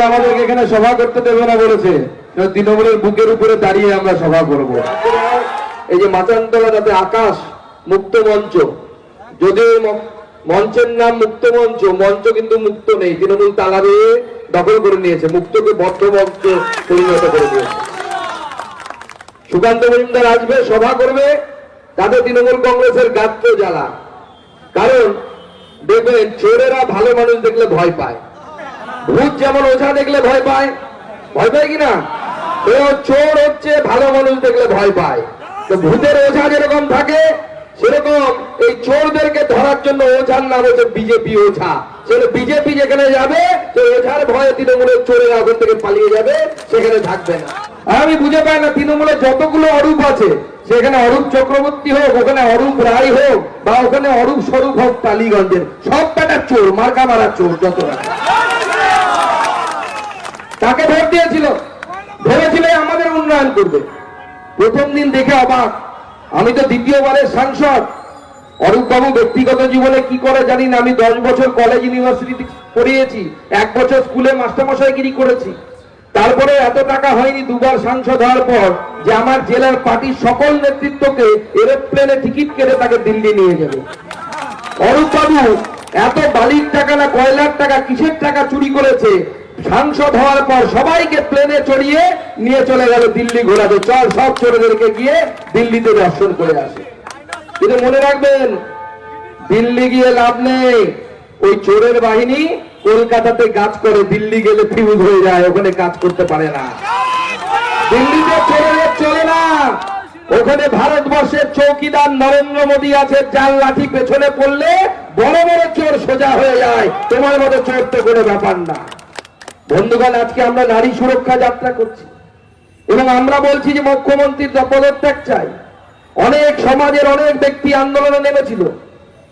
তৃণমূল আমাদেরকে এখানে সভা করতে দেবে না বলেছে। তৃণমূলের বুকের উপরে দাঁড়িয়ে আমরা সভা করব। এই যে মাচানতলা যাতে আকাশ মুক্ত মঞ্চ। যদিও মঞ্চের নাম মুক্ত মঞ্চ মঞ্চ কিন্তু মুক্ত নেই। তৃণমূল তালা দিয়ে দখল করে নিয়েছে, মুক্তকে বদ্ধ মঞ্চ পরিণত করে দিয়েছে। সুকান্ত মজুমদার আসবে, সভা করবে, তাতে তৃণমূল কংগ্রেসের গাত্র জ্বালা। কারণ দেখবেন, চোরেরা ভালো মানুষ দেখলে ভয় পায়। ভূত যেমন ওঝা দেখলে ভয় পায় ভয় পায় কিনা চোর হচ্ছে, ভালো মানুষ দেখলে ভয় পায়। তো ভূতের ওঝা যেরকম থাকে, সেরকম এই চোরদেরকে ধরার জন্য ওঝার নাম হচ্ছে বিজেপি ওঝা। সেটা বিজেপি যেখানে যাবে, তো ওঝার ভয়ে তৃণমূলের চোরেরা ওখান থেকে পালিয়ে যাবে, সেখানে থাকবে না। আমি বুঝে পাই না তৃণমূলে যতগুলো অরূপ আছে সেখানে অরূপ চক্রবর্তী হোক, ওখানে অরূপ রায় হোক, বা ওখানে অরূপ স্বরূপ হোক টালিগঞ্জের। সব কটা চোর, মার্কা মারা চোর যত তাকে ভোট দিয়েছিল? ভেবেছিল আমাদের উন্নয়ন করবে। প্রথম দিন দেখে অবাক। আমি তো দ্বিতীয়বারের সাংসদ। অরূপ বাবু ব্যক্তিগত জীবনে কি করে জানি না আমি দশ বছর কলেজ ইউনিভার্সিটি পড়িয়েছি। এক বছর স্কুলে মাস্টারমশাইগিরি করেছি। তারপরে এত টাকা হয়নি দুবার সাংসদ হওয়ার পর যে আমার জেলার পার্টির সকল নেতৃত্বকে এরোপ্লেনে টিকিট কেটে তাকে দিল্লি নিয়ে যাবে অরূপ বাবু, এত বালির টাকা না কয়লার টাকা, কিসের টাকা চুরি করেছে? সাংসদ হওয়ার পর সবাইকে প্লেনে চড়িয়ে নিয়ে চলে গেল দিল্লি ঘোরাতে। চল, সব চোরদেরকে গিয়ে দিল্লিতে দর্শন করে আসে। কিন্তু মনে রাখবেন, দিল্লি গিয়ে লাভ নেই। ওই চোরের বাহিনী কলকাতাতে কাজ করে, দিল্লি গেলে ফিউজ হয়ে যায়, ওখানে কাজ করতে পারে না। দিল্লিতে চোরের চলে না। ওখানে ভারতবর্ষের চৌকিদার নরেন্দ্র মোদী আছে, যার লাঠি পেছনে পড়লে বড় বড় চোর সোজা হয়ে যায়। তোমার মতো চোর তো কোনো ব্যাপার না। বন্ধুগণ, আজকে আমরা নারী সুরক্ষা যাত্রা করছি। এবং আমরা বলছি যে মুখ্যমন্ত্রীর পদত্যাগ চাই, অনেক সমাজের অনেক ব্যক্তি আন্দোলনে নেমেছিল।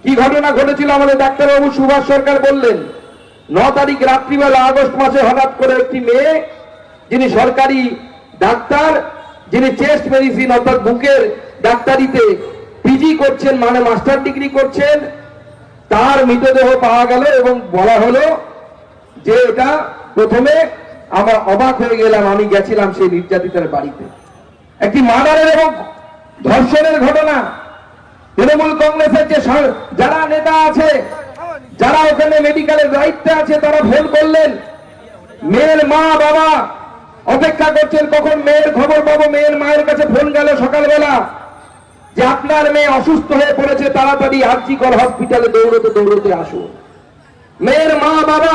কি ঘটনা ঘটেছিল আমাদের ডাক্তারবাবু? সুভাষ সরকার বললেন, ন তারিখ রাত্রিবেলা আগস্ট মাসে হঠাৎ করে একটি মেয়ে, যিনি সরকারি ডাক্তার, যিনি চেস্ট মেডিসিন অর্থাৎ বুকের ডাক্তারিতে পিজি করছেন মানে মাস্টার ডিগ্রি করছেন, তার মৃতদেহ পাওয়া গেল এবং বলা হলো যে এটা প্রথমে আমরা অবাক হয়ে গেলাম, আমি গেছিলাম সেই নির্যাতিতার বাড়িতে। একটি মার্ডারের এবং ধর্ষণের ঘটনা। তৃণমূল কংগ্রেসের যে যারা নেতা আছে, যারা ওখানে মেডিকেলের দায়িত্বে আছে, তারা ফোন করলেন। মেয়ের মা, বাবা অপেক্ষা করছেন, কখন মেয়ের খবর পাবো? মেয়ের মায়ের কাছে ফোন গেল সকালবেলা যে আপনার মেয়ে অসুস্থ হয়ে পড়েছে, তাড়াতাড়ি আর্জিকর হসপিটালে দৌড়তে দৌড়তে আসুন। মেয়ের মা, বাবা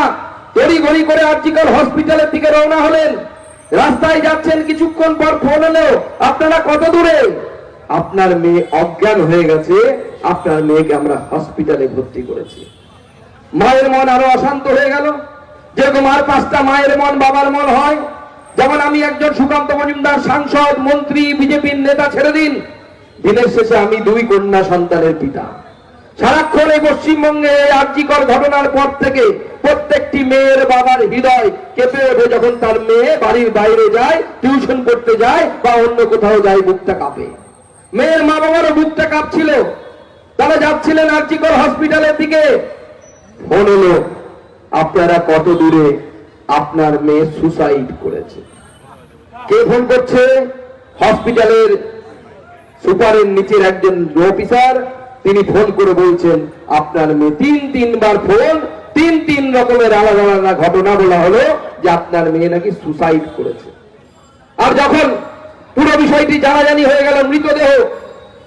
তড়ি ঘড়ি করে আর্জিকল হসপিটালের দিকে রওনা হলেন। রাস্তায় যাচ্ছেন কিছুক্ষণ পর ফোন এলো, আপনারা কত দূরে? আপনার মেয়ে অজ্ঞান হয়ে গেছে, আপনার মেয়েকে আমরা হসপিটালে ভর্তি করেছি। মায়ের মন আরও অশান্ত হয়ে গেল। যেরকম আর পাঁচটা মায়ের মন বাবার মন হয়, যেমন আমি একজন সুকান্ত মজুমদার, সাংসদ, মন্ত্রী, বিজেপির নেতা ছেড়ে দিন। দিনের শেষে আমি দুই কন্যা সন্তানের পিতা। সারাক্ষণ এই পশ্চিমবঙ্গে আর্যিকর ঘটনার পর থেকে প্রত্যেকটি মেয়ের বাবার হৃদয় কেঁপে ওঠে যখন তার মেয়ে বাড়ির বাইরে যায়, টিউশন করতে যায় বা অন্য কোথাও যায়, বুকটা কাঁপে। মেয়ের মা বাবারও বুকটা কাঁপছিল। তারা যাচ্ছিলেন আর্যিকর হসপিটালের দিকে। ফোন এলো আপনারা কত দূরে আপনার মেয়ে সুসাইড করেছে। কে ফোন করছে? হসপিটালের সুপারের নিচের একজন অফিসার। তিনি ফোন করে বলছেন, আপনার মেয়ে তিন তিনবার ফোন, তিন তিন রকমের আলাদা আলাদা ঘটনা বলা হলো যে আপনার মেয়ে নাকি সুসাইড করেছে। আর যখন পুরো বিষয়টি জানাজানি হয়ে গেল, মৃতদেহ।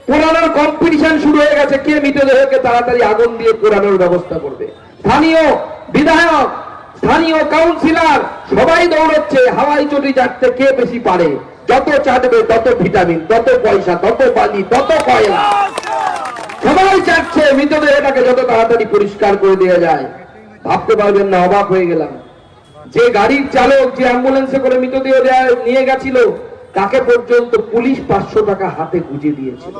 পোড়ানোর কম্পিটিশন শুরু হয়ে গেছে, কে মৃতদেহকে তাড়াতাড়ি আগুন দিয়ে পোড়ানোর ব্যবস্থা করবে? স্থানীয় বিধায়ক, স্থানীয় কাউন্সিলর সবাই দৌড়চ্ছে, হাওয়াই চটি চাটতে কে বেশি পারে? যত চাটবে, তত ভিটামিন তত পয়সা, তত বালি তত কয়লা। সবাই চাচ্ছে মৃতদেহটাকে যত তাড়াতাড়ি পরিষ্কার করে দেওয়া যায়। ভাবতে পারবেন না, অবাক হয়ে গেলাম। যে গাড়ির চালক যে অ্যাম্বুলেন্সে করে মৃতদেহ নিয়ে গেছিল তাকে পর্যন্ত পুলিশ পাঁচশো টাকা হাতে গুঁজে দিয়েছিল?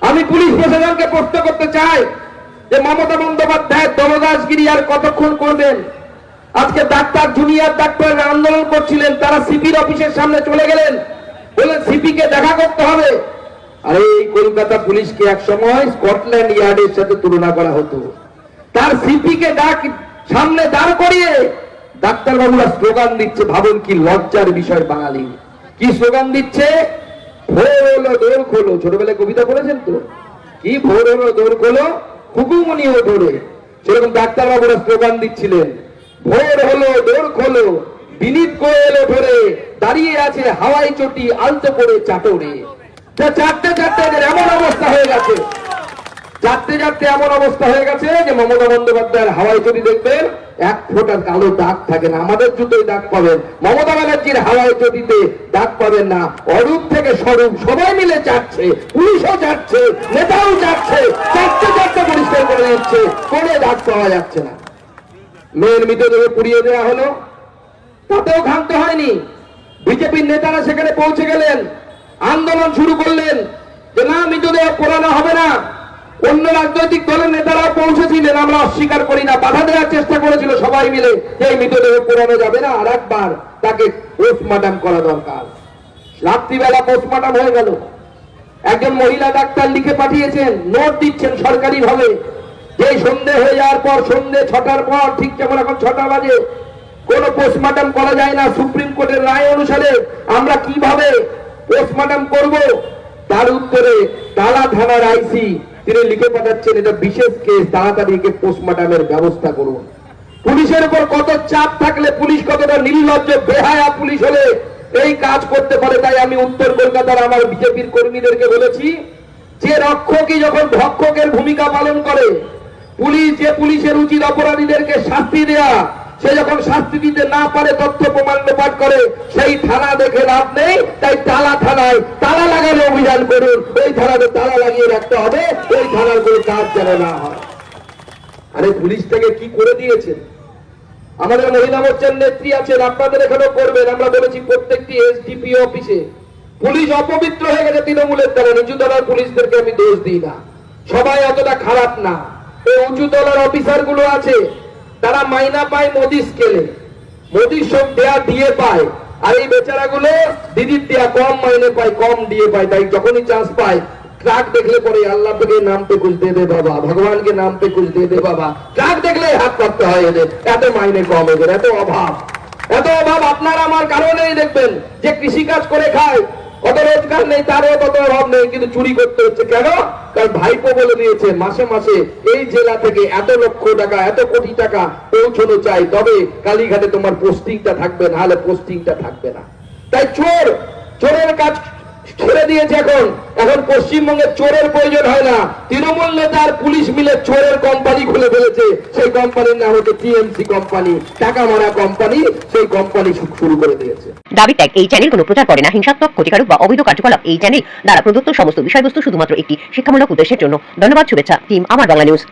আমি পুলিশ প্রশাসনকে প্রশ্ন করতে চাই যে মমতা বন্দ্যোপাধ্যায় দমদাসগিরি আর কতক্ষণ করবেন? আজকে ডাক্তার, জুনিয়র ডাক্তার আন্দোলন করছিলেন, তারা সিপির অফিসের সামনে চলে গেলেন। বললেন সিপি কে দেখা করতে হবে। আরে, এই কলকাতা পুলিশকে এক সময় স্কটল্যান্ড ইয়ার্ডের সাথে তুলনা করা হতো। তার সিপি কে ডাক সামনে দাঁড় করিয়ে ডাক্তারবাবুরা স্লোগান দিচ্ছে, ভাবুন কি লজ্জার বিষয় বাঙালি। কি স্লোগান দিচ্ছে? ভোর হলো দোর খোলো। ছোটবেলায় কবিতা পড়েছেন তো? কি ভোর হলো দোর খোলো? হুকুমনিও ধরে সেরকম ডাক্তারবাবুরা স্লোগান দিচ্ছিলেন। ভোর হলো দোর খোলো। বিনীত কোয়েল ধরে দাঁড়িয়ে আছে হাওয়াই চটি আলতো করে চাটরে। চারটে চারটে এমন অবস্থা হয়ে গেছে। চারটে চারটে এমন অবস্থা হয়ে গেছে যে মমতা বন্দ্যোপাধ্যায়ের হাওয়াই চটি দেখবেন, এক ফোঁটার কালো দাগ থাকে না। আমাদের জুতোই দাগ পাবেন। মমতা ব্যানার্জির হাওয়াই চটিতে দাগ পাবেন না, অরূপ থেকে স্বরূপ সবাই মিলে চাচ্ছে পুলিশও চাচ্ছে নেতাও চাচ্ছে চারটে চারটে পরিষ্কার করে দিচ্ছে। কোনো দাগ পাওয়া যাচ্ছে না। মেয়ের মৃতদেহ পুড়িয়ে দেওয়া হলো। তাতেও ক্ষান্ত হয়নি। বিজেপির নেতারা সেখানে পৌঁছে গেলেন। আন্দোলন শুরু করলেন যে, না, মৃতদেহ পোড়ানো হবে না। অন্য রাজনৈতিক দলের নেতারা পৌঁছেছিলেন, আমরা অস্বীকার করি না, বাধা দেওয়ার চেষ্টা করেছিল সবাই মিলে। এই মৃতদেহ পোড়ানো যাবে না, আর একবার তাকে পোস্টমার্টাম করা দরকার। রাত্রিবেলা পোস্টমার্টাম হয়ে গেল। একজন মহিলা ডাক্তার লিখে পাঠিয়েছেন নোট দিচ্ছেন সরকারি ভাবে যে সন্ধে হয়ে যাওয়ার পর, সন্ধে ছটার পর, ঠিক যেমন এখন ছটা বাজে, কোন পোস্টমার্টম করা যায় না। সুপ্রিম কোর্টের রায় অনুসারে আমরা কীভাবে পোস্টমার্টম করব? তার উত্তরে তালা থানার আইসি, তিনি লিখে পাঠাচ্ছেন, এটা বিশেষ কেস, তাড়াতাড়ি একে পোস্টমার্টমের ব্যবস্থা করুন। পুলিশের উপর কত চাপ থাকলে পুলিশ কতটা নির্লজ্জ, বেহায়া পুলিশ হলে এই কাজ করতে পারে, তাই আমি উত্তর কলকাতার আমার বিজেপির কর্মীদেরকে বলেছি, যে রক্ষকই যখন ভক্ষকের ভূমিকা পালন করে, পুলিশ যে পুলিশের উচিত অপরাধীদেরকে শাস্তি দেয়া সে যখন শাস্তি দিতে না পারে, তথ্য প্রমাণ লোপাট করে, সেই থানা দেখে লাভ নেই, তাই তালা থানায় তালা লাগানো অভিযান করুন। ওই থানাতে তালা লাগিয়ে রাখতে হবে, ওই থানার কোনো কাজ যেন না হয়। আরে, পুলিশটাকে কি করে দিয়েছেন? আমাদের মহিলা মোর্চার নেত্রী আছেন, আপনাদের এখানেও করবেন, আমরা বলেছি প্রত্যেকটি এসডিপি অফিসে। পুলিশ অপবিত্র হয়ে গেছে তৃণমূলের দ্বারা নিচু দলের পুলিশদেরকে আমি দোষ দিই না। সবাই অতটা খারাপ না। এই উঁচু দলের অফিসারগুলো আছে তারা মাইনা পায় মোদি স্কেলে মোদি সব দেয়া দিয়ে পায়। আর এই বেচারাগুলো দিদির দেয়া কম মাইনে পায়, কম দিয়ে পায়। তাই যখনই চান্স পায় ট্রাক দেখলে পরে আল্লাহ তোকে নাম পে দে বাবা, ভগবানকে নাম পে কুছ দে দে বাবা। ট্রাক দেখলে হাত পাততে হয় এদের, এত মাইনে কম এদের, এত অভাব। এত অভাব আপনার আমার কারণেই দেখবেন যে কৃষিকাজ করে খায় অত রোজগার নেই, তারও তত অভাব নেই, কিন্তু চুরি করতে হচ্ছে কেন? কারণ ভাইপো বলে দিয়েছে, মাসে মাসে এই জেলা থেকে এত লক্ষ টাকা, এত কোটি টাকা পৌঁছানো চাই, তবে কালীঘাটে তোমার পোস্টিংটা থাকবে না হলে পোস্টিংটা থাকবে না। তাই চোর, চোরের কাজ ছেড়ে দিয়েছে এখন এখন পশ্চিমবঙ্গে চোরের প্রয়োজন হয় না। তৃণমূল নেতা আর পুলিশ মিলে চোরের কোম্পানি খুলে ফেলেছে। সেই কোম্পানির নাম হচ্ছে টিএমসি কোম্পানি টাকা মারা কোম্পানি সেই কোম্পানি শুরু করে দিয়েছে। দাবি ত্যাগ, এই চ্যানেল কোনো প্রচার করে না। হিংসাত্মক, ক্ষতিকারক বা অবৈধ কার্যকলাপ এই চ্যানেল দ্বারা প্রদত্ত সমস্ত বিষয়বস্তু শুধুমাত্র একটি শিক্ষামূলক উদ্দেশ্যের জন্য। ধন্যবাদ, শুভেচ্ছা টিম আমার বাংলা নিউজ